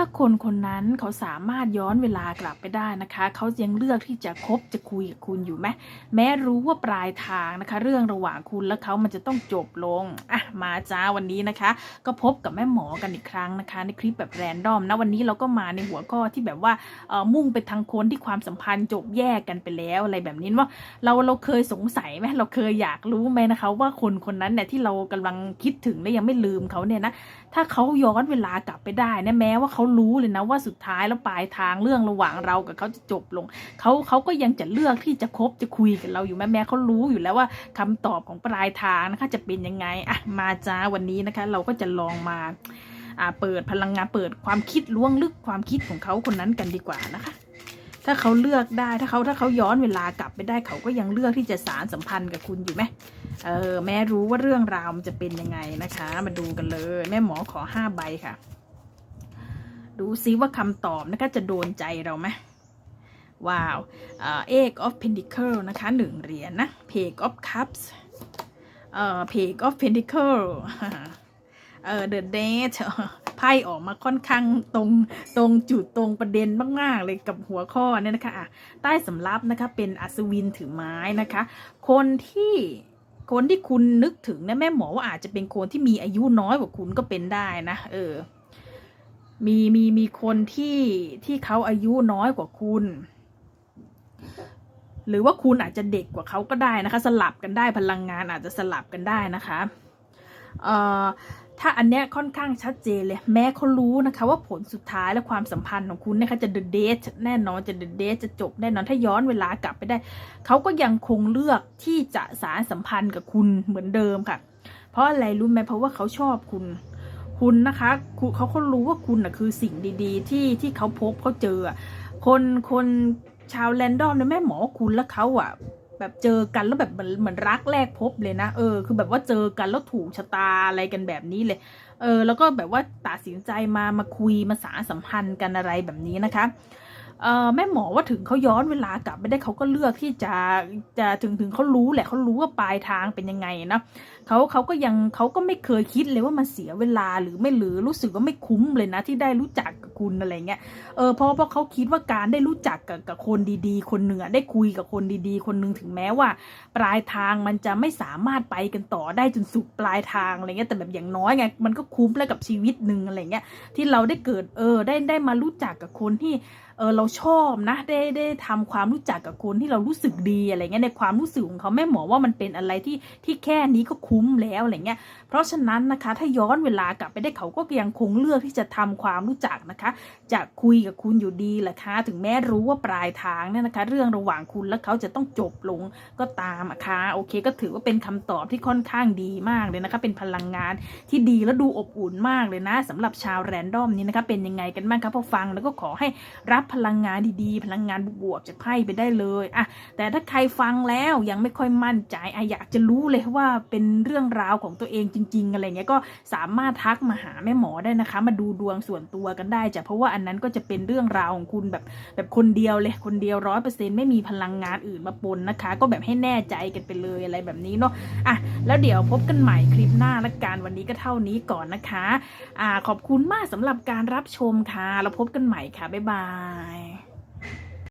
ถ้าคนคนนั้นเขาสามารถย้อนเวลากลับไปได้นะคะ เขายังเลือกที่จะคบจะคุยกับคุณอยู่ไหมแม้รู้ว่าปลายทางนะคะ เรื่องระหว่างคุณและเขามันจะต้องจบลงอะมาจ้าวันนี้นะคะ ก็พบกับแม่หมอกันอีกครั้งนะคะ ในคลิปแบบแรนดอมนะวันนี้เราก็มาในหัวข้อที่แบบว่าเอ่อมุ่งไปทางคนที่ความสัมพันธ์จบแยกกันไปแล้วอะไรแบบนี้ว่าเราเราเคยสงสัยไหมเราเคยอยากรู้ไหมนะคะ ว่าคนคนนั้นเนี่ยที่เรากำลังคิดถึงและยังไม่ลืมเขาเนี่ยนะถ้าเขาย้อนเวลากลับไปได้นะแม้ว่าเขารู้เลยนะว่าสุดท้ายแล้วปลายทางเรื่องระหว่างเรากับเขาจะจบลงเขาเขาก็ยังจะเลือกที่จะคบจะคุยกับเราอยู่แม้แม้เขารู้อยู่แล้วว่าคำตอบของปลายทางนะคะจะเป็นยังไงอะมาจ้าวันนี้นะคะ เราก็จะลองมาอ่าเปิดพลังงานเปิดความคิดล้วงลึกความคิดของเขาคนนั้นกันดีกว่านะคะถ้าเขาเลือกได้ถ้าเขาถ้าเขาย้อนเวลากลับไปได้เขาก็ยังเลือกที่จะสารสัมพันธ์กับคุณอยู่ไหมเออแม่รู้ว่าเรื่องราวมันจะเป็นยังไงนะคะ มาดูกันเลย แม่หมอขอห้าใบค่ะ ดูซิว่าคำตอบนะคะจะโดนใจเราไหมว้าวเอ่อ egg of pentacle นะคะหนึ่งเหรียญนะ page of cups เอ่อ page of pentacle เอ่อ the date ไพ่ออกมาค่อนข้างตรงตรงจุดตรงประเด็นมาก ๆ เลยกับหัวข้อเนี่ยนะคะอะใต้สำรับนะคะเป็นอัศวินถือไม้นะคะ คนที่คนที่คุณนึกถึงนะแม่หมอว่าอาจจะเป็นคนที่มีอายุน้อยกว่าคุณก็เป็นได้นะ เออ มีมีมีคนที่ที่เขาอายุน้อยกว่าคุณ หรือว่าคุณอาจจะเด็กกว่าเขาก็ได้นะคะ สลับกันได้พลังงานอาจจะสลับกันได้นะคะเอ่อถ้าอันเนี้ยค่อนข้างชัดเจนเลย แม้เขารู้นะคะ ว่าผลสุดท้ายและความสัมพันธ์ของคุณนะคะจะ the date แน่นอนจะ the date จะจบแน่นอนถ้าย้อนเวลากลับไปได้ เขาก็ยังคงเลือกที่จะสารสัมพันธ์กับคุณเหมือนเดิมค่ะ เพราะอะไรรู้ไหมเพราะว่าเขาชอบคุณ คุณนะคะคเขาเขารู้ว่าคุณน่ะคือสิ่งดีๆ ที่ที่เขาพบเขาเจอ คนคนชาวแรนดอมเนี่ยแม่หมอคุณและเขาอะแบบเจอกันแล้วแบบเหมือนเหมือนรักแรกพบเลยนะเออคือแบบว่าเจอกันแล้วถูกชะตาอะไรกันแบบนี้เลย เออ แล้วก็แบบว่าตัดสินใจมามาคุยมาสารสัมพันธ์กันอะไรแบบนี้นะคะ แม่หมอว่าถึงเขาย้อนเวลากลับไม่ได้เขาก็เลือกที่จะจะถึงถึงเขารู้แหละเขารู้ว่าปลายทางเป็นยังไงนะเขาเขาก็ยังเขาก็ไม่เคยคิดเลยว่ามันเสียเวลาหรือไม่หรือรู้สึกว่าไม่คุ้มเลยนะ ที่ได้รู้จักกับคุณอะไรเงี้ยเออเพราะเพราะเขาคิดว่าการได้รู้จักกับกับคนดีๆ คนหนึ่งอได้คุยกับคนดีๆ คนหนึ่งถึงแม้ว่า ปลายทางมันจะไม่สามารถไปกันต่อได้จนสุดปลายทางอะไรเงี้ยแต่แบบอย่างน้อยไงมันก็คุ้มแล้วกับชีวิตหนึ่งอะไรเงี้ยที่เราได้เกิดเออได้ได้มารู้จักกับคนที่ เออเราชอบนะได้ได้ทำความรู้จักกับคนที่เรารู้สึกดีอะไรเงี้ยในความรู้สึกของเขาแม่หมอว่ามันเป็นอะไรที่ที่แค่นี้ก็คุ้มแล้วอะไรเงี้ยเพราะฉะนั้นนะคะ ถ้าย้อนเวลากลับไปได้เขาก็ยังคงเลือกที่จะทำความรู้จักนะคะ จะคุยกับคุณอยู่ดีแหละคะ ถึงแม้รู้ว่าปลายทางเนี่ยนะคะ เรื่องระหว่างคุณและเขาจะต้องจบลงก็ตามอะคะโอเค ก็ถือว่าเป็นคำตอบที่ค่อนข้างดีมากเลยนะคะ เป็นพลังงานที่ดีและดูอบอุ่นมากเลยนะสำหรับชาวแรนดอมนี้นะคะเป็นยังไงกันบ้างครับพอฟังแล้วก็ขอให้รับพลังงานดีๆ พลังงานบวกๆจากไพ่ไปได้เลยอะแต่ถ้าใครฟังแล้วยังไม่ค่อยมั่นใจอะอยากจะรู้เลยว่าเป็นเรื่องราวของตัวเองจริง ๆ อะไรเงี้ยก็สามารถทักมาหาแม่หมอได้นะคะ มาดูดวงส่วนตัวกันได้จ้ะเพราะว่าอันนั้นก็จะเป็นเรื่องราวของคุณแบบแบบคนเดียวเลยคนเดียวร้อยเปอร์เซ็นต์ไม่มีพลังงานอื่นมาปนนะคะ ก็แบบให้แน่ใจกันไปเลยอะไรแบบนี้เนาะอะแล้วเดี๋ยวพบกันใหม่คลิปหน้าละกันวันนี้ก็เท่านี้ก่อนนะคะอ่าขอบคุณมากสำหรับการรับชมค่ะ แล้วพบกันใหม่ค่ะ บ๊ายบาย Bye.